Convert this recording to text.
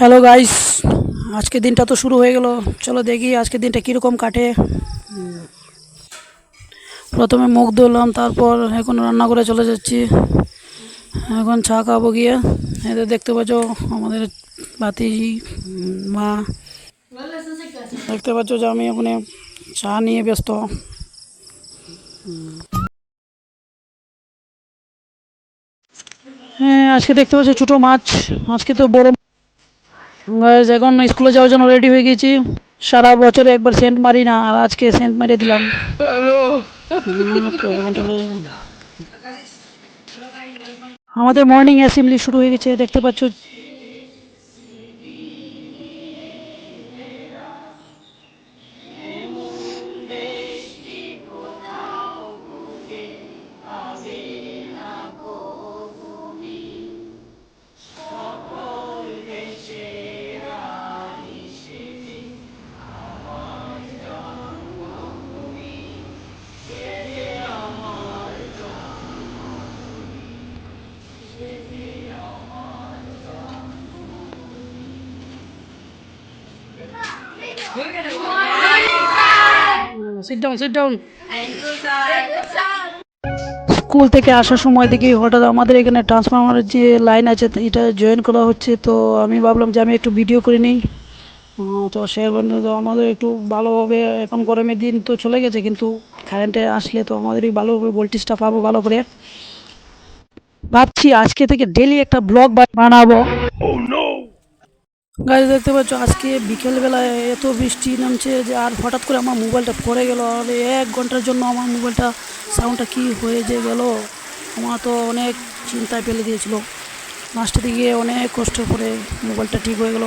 Hello guys আজকে দিনটা তো শুরু হয়ে গেল। চলো দেখি আজকে দিনটা কীরকম কাটে। প্রথমে মুখ ধুলাম, তারপর এখন রান্না করে চলে যাচ্ছি। এখন চা খাব গিয়ে। এদের দেখতে পাচ্ছ, আমাদের বাতি মা। দেখতে পাচ্ছ যে আমি ওখানে চা নিয়ে ব্যস্ত। হ্যাঁ আজকে দেখতে পাচ্ছ ছোটো মাছ। আজকে তো বড় এখন স্কুলে যাওয়ার জন্য রেডি হয়ে গেছি। সারা বছরে একবার সেন্ট মারি না আর আজকে সেন্ট মারিয়ে দিলাম। আমাদের মর্নিং অ্যাসেম্বলি শুরু হয়ে গেছে, দেখতে পাচ্ছ। স্কুল থেকে আসার সময় দেখি হঠাৎ আমাদের এখানে ট্রান্সফরমারের যে লাইন আছে, এটা জয়েন করা হচ্ছে। তো আমি ভাবলাম যে আমি একটু ভিডিও করে নিই। তো সে আমাদের একটু ভালোভাবে এখন গরমের দিন তো চলে গেছে, কিন্তু কারেন্টে আসলে তো আমাদেরই ভালোভাবে ভোল্টেজটা পাবো ভালো করে। ভাবছি আজকে থেকে ডেলি একটা ব্লগ বানাবো। গাড়ি দেখতে পাচ্ছ আজকে বিকেলবেলায় এত বৃষ্টি নামছে যে আর হঠাৎ করে আমার মোবাইলটা পড়ে গেল। আর এক ঘণ্টার জন্য আমার মোবাইলটা সাউন্ডটা কি হয়ে যে গেল আমার তো অনেক চিন্তায় ফেলে দিয়েছিল। লাস্টের দিকে অনেক কষ্ট করে মোবাইলটা ঠিক হয়ে গেল।